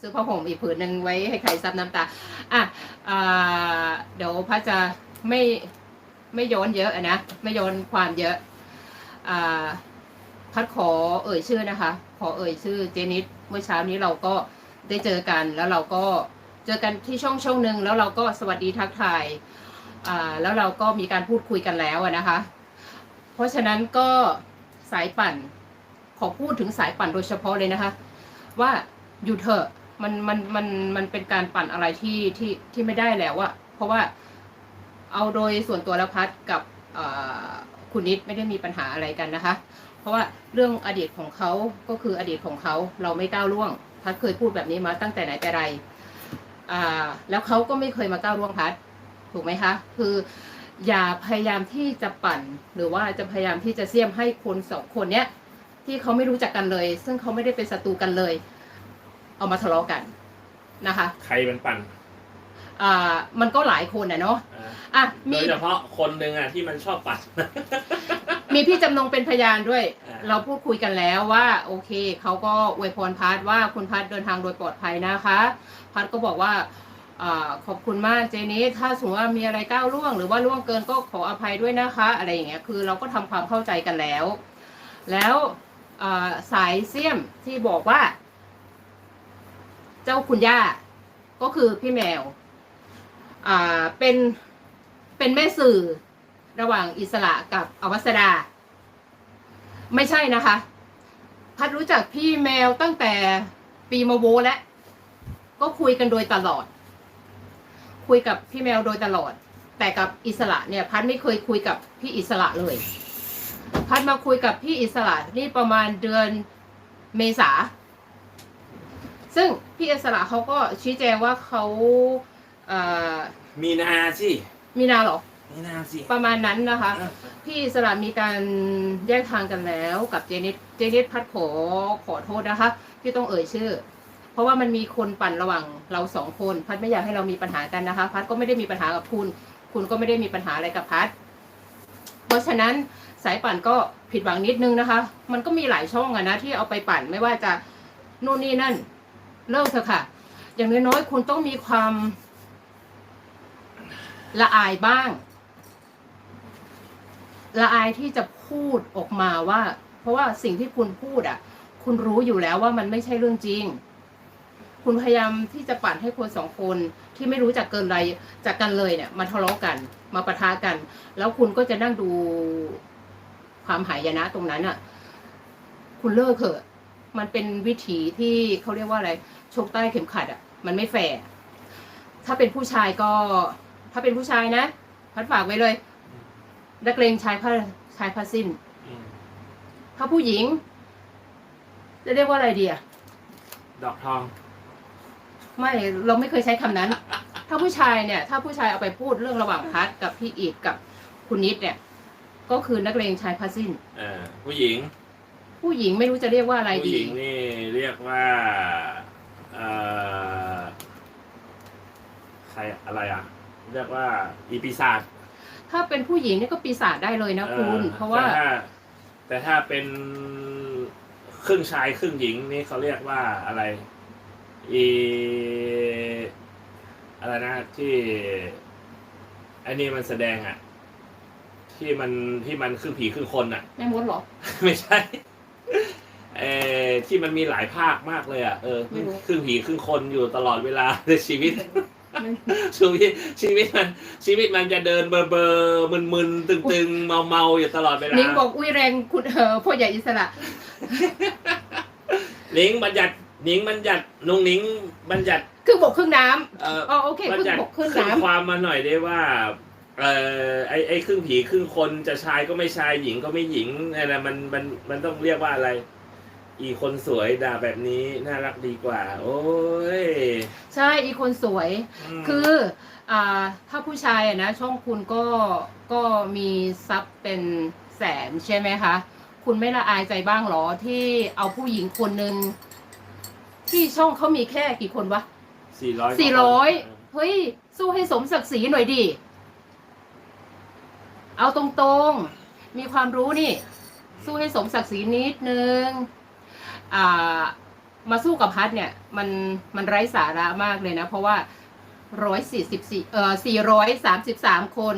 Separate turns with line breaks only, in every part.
ซื้อผ้าห่มอีกผืนหนึ่งไว้ให้ใครซับน้ำตา อะเดี๋ยวพัดจะไม่ไม่โยนเยอะนะ ไม่โยนความเยอะอ่าพัดขอเอ่ยชื่อนะคะ ขอเอ่ยชื่อเจนิดเมื่อเช้านี้เราก็ได้เจอกัน แล้วเราก็เจอกันที่ช่องช่องหนึ่งแล้วเราก็สวัสดีทักทายอ่าแล้วเราก็มีการพูดคุยกันแล้วนะคะ เพราะฉะนั้นก็สายปั่นขอพูดถึงสายปั่นโดยเฉพาะเลยนะคะ ว่าอยู่เถอะ มันมันมันมันเป็นการปั่นอะไรที่ที่ที่ไม่ได้แล้วอะเพราะว่าเอาโดยส่วนตัวแล้วพัดกับคุณนิดไม่ได้มีปัญหาอะไรกันนะคะ เพราะว่าเรื่องอดีตของเขาก็คืออดีตของเขาเราไม่ก้าวล่วง พัดเคยพูดแบบนี้มาตั้งแต่ไหนแต่ไรแล้วเขาก็ไม่เคยมาก้าวล่วงพัดถูกไหมคะ คืออย่าพยายามที่จะปั่น หรือว่าจะพยายามที่จะเสี่ยมให้คนสองคนเนี้ยที่เขาไม่รู้จักกันเลย ซึ่งเขาไม่ได้เป็นศัตรูกันเลย เอามาทะเลาะกันนะคะ
ใครเป็นปั่น
อ่ามันก็หลายคนนะเนาะ
อ่า
อะ
โด
มี
ยเฉพาะคนหนึ่งอะที่มันชอบปั่น
มีพี่จำนงเป็นพยานด้วย
อ่า
เราพูดคุยกันแล้วว่า โอเคเขาก็อวยพรพัดว่าคุณพัดเดินทางโดยปลอดภัยนะคะ พัดก็บอกว่าอาขอบคุณมากเจนี้ถ้าสมมติว่ามีอะไรก้าวล่วง หรือว่าล่วงเกินก็ขออภัยด้วยนะคะ อะไรอย่างเงี้ยคือเราก็ทำความเข้าใจกันแล้ว แล้วอ่าสายเสี่ยมที่บอกว่า เจ้าคุณย่า ก็คือพี่แมว อ่า เป็น เป็นแม่สื่อระหว่างอิสระกับอวัสดา ไม่ใช่นะคะ พัดรู้จักพี่แมวตั้งแต่ปีมาโวแล้ว ก็คุยกันโดยตลอด คุยกับพี่แมวโดยตลอด แต่กับอิสระเนี่ย พัดไม่เคยคุยกับพี่อิสระเลย พัดมาคุยกับพี่อิสระนี่ประมาณเดือนเมษา ซึ่งพี่อิสระเขาก็ชี้แจงว่าเขาเอ่อ
มีนาสิ
มีนาเหรอ
มีนาสิ
ประมาณนั้นนะคะ พี่อิสระมีการแยกทางกันแล้วกับเจนิดเจนิดพัดขอขอโทษนะคะ ที่ต้องเอ่ยชื่อ เพราะว่ามันมีคนปั่นระหว่างเราสองคน พัดไม่อยากให้เรามีปัญหากันนะคะ พัดก็ไม่ได้มีปัญหากับคุณ คุณก็ไม่ได้มีปัญหาอะไรกับพัด เพราะฉะนั้นสายปั่นก็ผิดหวังนิดนึงนะคะ มันก็มีหลายช่องอะนะที่เอาไปปั่นไม่ว่าจะนู่นนี่นั่น เลิกเถอะค่ะ อย่างน้อยๆคุณต้องมีความละอายบ้าง ละอายที่จะพูดออกมาว่า เพราะว่าสิ่งที่คุณพูดอะ คุณรู้อยู่แล้วว่ามันไม่ใช่เรื่องจริง คุณพยายามที่จะปั่นให้คนสองคนที่ไม่รู้จักเกินไรจากกันเลยเนี่ยมาทะเลาะกัน มาปะทะกัน แล้วคุณก็จะนั่งดูความหายนะตรงนั้นอะ คุณเลิกเถอะ มันเป็นวิถีที่เขาเรียกว่าอะไรชกใต้เข็มขัดอะ มันไม่แฟร์ถ้าเป็นผู้ชายก็ ถ้าเป็นผู้ชายนะพัดฝากไว้เลยนักเลงชายผ้าชายผ้าสิ้น
อืม
ถ้าผู้หญิง จะเรียกว่าอะไรดีอะ
ดอกทอง
ไม่เราไม่เคยใช้คำนั้น ถ้าผู้ชายเนี่ย ถ้าผู้ชายเอาไปพูดเรื่องระหว่างพัดกับพี่อีกกับคุณนิดเนี่ย ก็คือนักเลงชายผ้าสิ้น
เออผู้หญิง
ผู้หญิงไม่รู้จะเรียกว่าอะไร
ผู้ห
ดี
ญิงนี่เรียกว่าเอ่อใครอะไรอะ เรียกว่าอีปีศาจ
ถ้าเป็นผู้หญิงนี่ก็ปีศาจได้เลยนะคุณ
ออ
เพราะว่า
แต่ถ้าแต่ถ้าเป็นครึ่งชายครึ่งหญิงนี่เขาเรียกว่าอะไรอีอะไรนะที่ไอ้นี่มันแสดงอะ ที่มันที่มันครึ่งผีครึ่งคนอะ
แม่มดเหรอ
ไม่ใช่ เออที่มันมีหลายภาคมากเลยอะเออ
ไม่รู้
ครึ่งผีครึ่งคนอยู่ตลอดเวลาในชีวิต
ไม่
ชีวิตชีวิตมันชีวิตมันจะเดินเบอร์เบอร์มึนมึนตึงตึงเมาเมาๆอยู่ตลอดเวลา
นิ้งบอกอุ้ยแรงคุณเออพ่อใหญ่อิสระ
นิ้งบัญญัตินิ้งบัญญัตินุงนิ้งบัญญัติ
ครึ่งบกครึ่งน้ำ
เอ่อ
อ๋อโอเค
บั
ครึ่ง
ญัติ
บกครึ่ง
ขึ้น
น้ำ
ความมาหน่อยได้ว่าเออไอไอครึ่งผีครึ่งคนจะชายก็ไม่ชายหญิงก็ไม่หญิงอะไรมันมันมันต้องเรียกว่าอะไร อีคนสวยด่าแบบนี้น่ารักดีกว่า โอ้ย
ใช่อีคนสวย
ม
คืออ่าถ้าผู้ชายอะนะช่องคุณก็ก็มีซับเป็นแสนใช่ไหมคะ คุณไม่ละอายใจบ้างเหรอที่เอาผู้หญิงคนหนึ่งที่ช่องเขามีแค่กี่คนวะ
สี่ร้อย
สี่ร้อย เฮ้ย สู้ให้สมศักดิ์ศรีหน่อยดิ เอาตรงๆ มีความรู้นี่ สู้ให้สมศักดิ์ศรีนิดนึงอ่า มาสู้กับพัดเนี่ยมันมันไร้สาระมากเลยนะ เพราะว่าร้อยสี่สิบสี่เอ่อสี่ร้อยสามสิบสามคน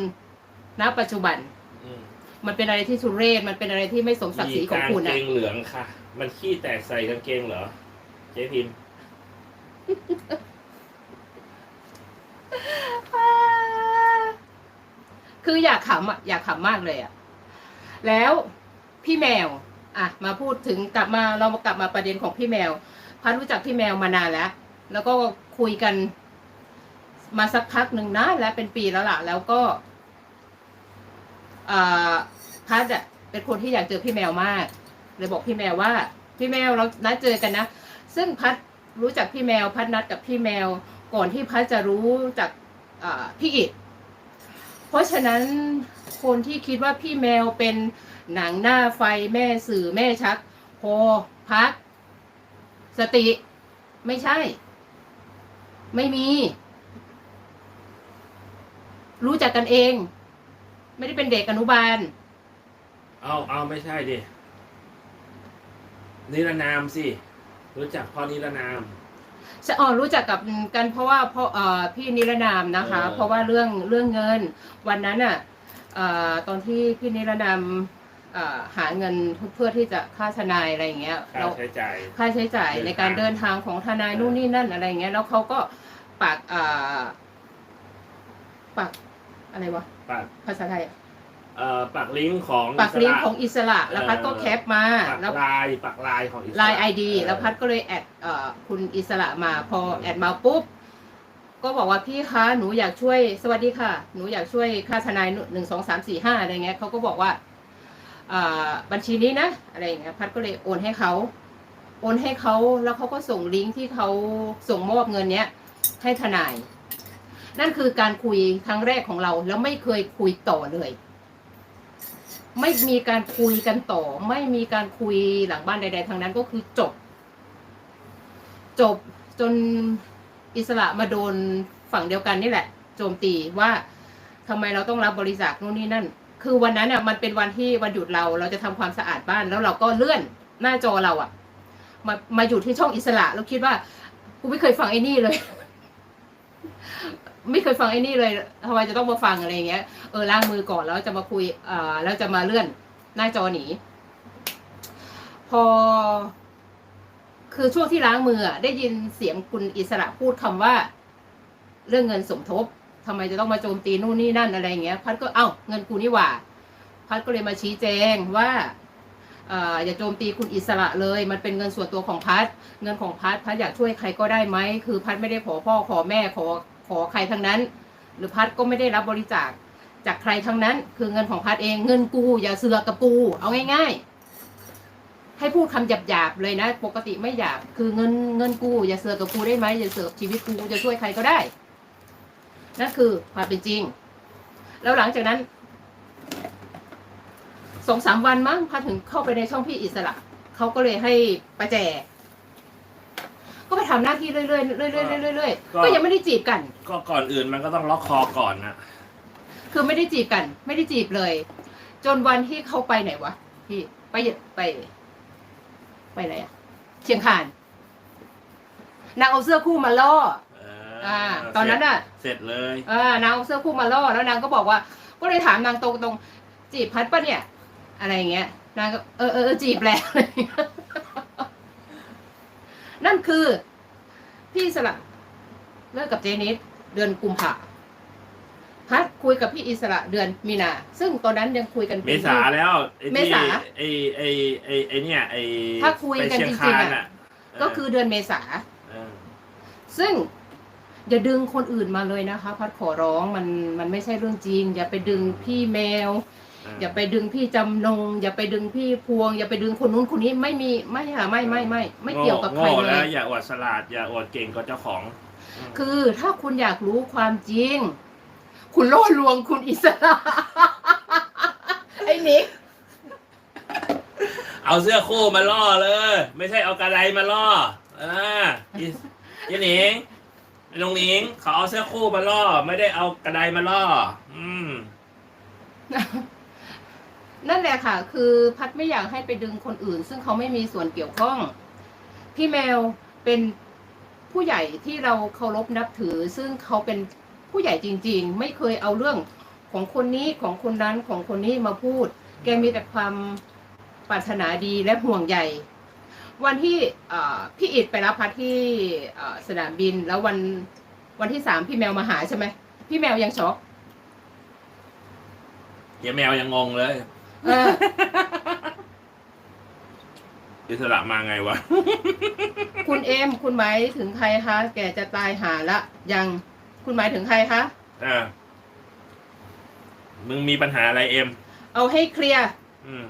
ณปัจจุบัน
อืม
มันเป็นอะไรที่ทุเรศมันเป็นอะไรที่ไม่สมศักดิ์ศรีของคุณ
มีกาง
อะ
เกงเหลืองค่ะ มันขี้แตกใส่กางเกงเหรอ เจ๊พิมพ์
คืออยากขำอะอยากขำมากเลยอะ แล้วพี่แมว อะมาพูดถึงกลับมาเรามากลับมาประเด็นของพี่แมวพัดรู้จักพี่แมวมานานแล้ว แล้วก็คุยกัน มาสักพักหนึ่งนะแล้วเป็นปีแล้วล่ะ แล้วก็พัดอะเป็นคนที่อยากเจอพี่แมวมาก เลยบอกพี่แมวว่า พี่แมวเรานัดเจอกันนะ ซึ่งพัดรู้จักพี่แมว พัดนัดกับพี่แมว ก่อนที่พัดจะรู้จากพี่อิด เพราะฉะนั้นคนที่คิดว่าพี่แมวเป็นหนังหน้าไฟแม่สื่อแม่ชัก พอพัก สติ ไม่ใช่ ไม่มี รู้จักกันเอง ไม่ได้เป็นเด็กอนุบาล
เอาเอาไม่ใช่ดินิรนามสิ รู้จักพ่อนิรนาม
อ๋อรู้จักกับกันเพราะว่าเพราะเอ่อพี่นิรนามนะคะ
เออ
เพราะว่าเรื่องเรื่องเงิน วันนั้นอะเอ่อตอนที่พี่นิรนามเอ่อหาเงินเพื่อที่จะค่าทนายอะไรอย่างเงี้ย
ค่า
เรา
ใช้จ่าย
ค่าใช้จ่าย
เดิน
ในการ
ทาง
เดินทางของทนายนู่นนี่นั่นอะไรอย่างเงี้ยแล้วเขาก็ปากเอ่อปากอะไรวะ
ปัก
ภาษาไทยอะ
เอ่อปักลิงก์ของ
ปากลิงก์
สระ
ของอิสระแล้วพัดก็
เออ
แคปมา
ปัก
แล้ว
ลายปักลายของอิสระ
ไลน์ไอดี
เออ
แล้วพัดก็เลยแอดเอ่อคุณอิสระมาพอ
เออ
แอดมาปุ๊บก็บอกว่าพี่คะหนูอยากช่วย สวัสดีค่ะ หนูอยากช่วยค่าทนายหนึ่งสองสามสี่ห้าอะไรเงี้ยเขาก็บอกว่าอ่าบัญชีนี้นะอะไรอย่างเงี้ยพัดก็เลยโอนให้เขาโอนให้เขาแล้วเขาก็ส่งลิงก์ที่เขาส่งมอบเงินเนี้ยให้ทนาย นั่นคือการคุยครั้งแรกของเราแล้วไม่เคยคุยต่อเลย ไม่มีการคุยกันต่อ ไม่มีการคุยหลังบ้านใด ๆทางนั้นก็คือจบ จบจนอิสระมาโดนฝั่งเดียวกันนี่แหละ โจมตีว่าทำไมเราต้องรับบริจาคนู่นนี่นั่น คือวันนั้นอะมันเป็นวันที่วันหยุดเราเราจะทำความสะอาดบ้านแล้วเราก็เลื่อนหน้าจอเราอะ มามาอยู่ที่ช่องอิสระแล้วคิดว่ากูไม่เคยฟังไอ้นี่เลย ไม่เคยฟังไอ้นี่เลยทำไมจะต้องมาฟังอะไรอย่างเงี้ยเออล้างมือก่อนแล้วจะมาคุยเอ่อแล้วจะมาเลื่อนหน้าจอหนี พอ คือช่วงที่ล้างมืออะได้ยินเสียงคุณอิสระพูดคำว่า เรื่องเงินสมทบทำไมจะต้องมาโจมตีนู่นนี่นั่นอะไรอย่างเงี้ยพัดก็เอ้าเงินกูนี่หว่า พัดก็เลยมาชี้แจงว่าอ่ออย่าโจมตีคุณอิสระเลย มันเป็นเงินส่วนตัวของพัด เงินของพัดพัดอยากช่วยใครก็ได้ไหม คือพัดไม่ได้ขอพ่อขอแม่ขอ ขอใครทั้งนั้น หรือพัดก็ไม่ได้รับบริจาคจากใครทั้งนั้น คือเงินของพัดเองเงินกูอย่าเสือกกับกู เอาง่าย ๆ ให้พูดคำหยาบๆเลยนะ ปกติไม่หยาบคือเงินเงินกูอย่าเสือกกับกูได้ไหมอย่าเสือกชีวิตกูจะช่วยใครก็ได้นั่นคือความเป็นจริง แล้วหลังจากนั้นสองสามวันมั้งพัดถึงเข้าไปในช่องพี่อิสระเขาก็เลยให้ประแจก ทำหน้าที่เรื่อยๆเรื่อยๆเรื่อยๆเรื่อยๆก็ยังไม่ได้จีบกัน
ก็ก่อนอื่นมันก็ต้องล็อกคอก่อนนะ
คือไม่ได้จีบกัน ไม่ได้จีบเลย จนวันที่เขาไปไหนวะพี่ไปไป ไปไหนอะเชียงคานนางเอาเสื้อคู่มาล่อ
เอ
อ่าตอนนั้นอะ
เสร็จเลย
อ่านางเอาเสื้อคู่มาล่อแล้วนางก็บอกว่า ก็เลยถามนางตรงๆจีบพัดปะเนี่ย อะไรอย่างเงี้ยนางก็เออเออเออจีบแล้ว นั่นคือ พี่สละเลิกกับเจนิสเดือนกุมภาพัดคุยกับพี่อิสระเดือนมีนา ซึ่งตอนนั้นยังคุยกัน
เมษาแล้วไอ้
เม
ที่
ษา
ไอ้ไอ้ไอ้ไอ้เนี่ยไอ้
ถ้าคุยกัน
ไปเชี
จริงๆ
คา
อะ
นเก็
คือเดือนเมษา
เออ
ซึ่งอย่าดึงคนอื่นมาเลยนะคะ พัดขอร้องมันมันไม่ใช่เรื่องจริง อย่าไปดึงพี่แมว อย่าไปดึงพี่จำนง อย่าไปดึงพี่พวง อย่าไปดึงคนนู้นคนนี้ไม่มีไม่ค่ะไม่ไม่ไม่ไม่เกี่ยวกับใคร
โง่
เล
แล้ว
ย
อย่าอวดฉลาดอย่าอวดเก่งกว่าเจ้าของม
คือถ้าคุณอยากรู้ความจริง คุณล่อลวงคุณอิสระไอ้นิก
เอาเสื้อคู่มาล่อเลย ไม่ใช่เอากระไดมาล่ออ่าอีอีหนิงไอ้น้องหนิงเขาเอาเสื้อคู่มาล่อ ไม่ได้เอากระไดมาล่อ อืม
นั่นแหละค่ะ คือพัดไม่อยากให้ไปดึงคนอื่น ซึ่งเขาไม่มีส่วนเกี่ยวข้อง พี่แมวเป็นผู้ใหญ่ที่เราเคารพนับถือ ซึ่งเขาเป็นผู้ใหญ่จริง ๆ ไม่เคยเอาเรื่องของคนนี้ของคนนั้นของคนนี้มาพูด แกมีแต่ความปรารถนาดีและห่วงใยวันที่พี่อิดไปรับพัดที่สนามบิน แล้ววันวันที่สามพี่แมวมาหาใช่ไหมพี่แมวยังช็อก
เหี้ยแมวยังงงเลย
เออ
อิสระมาไงวะ
คุณเอม คุณหมายถึงใครคะ แกจะตายหาละยัง คุณหมายถึงใครคะ
อ่า มึงมีปัญหาอะไรเอ็ม
เอาให้เคลียร์
อืม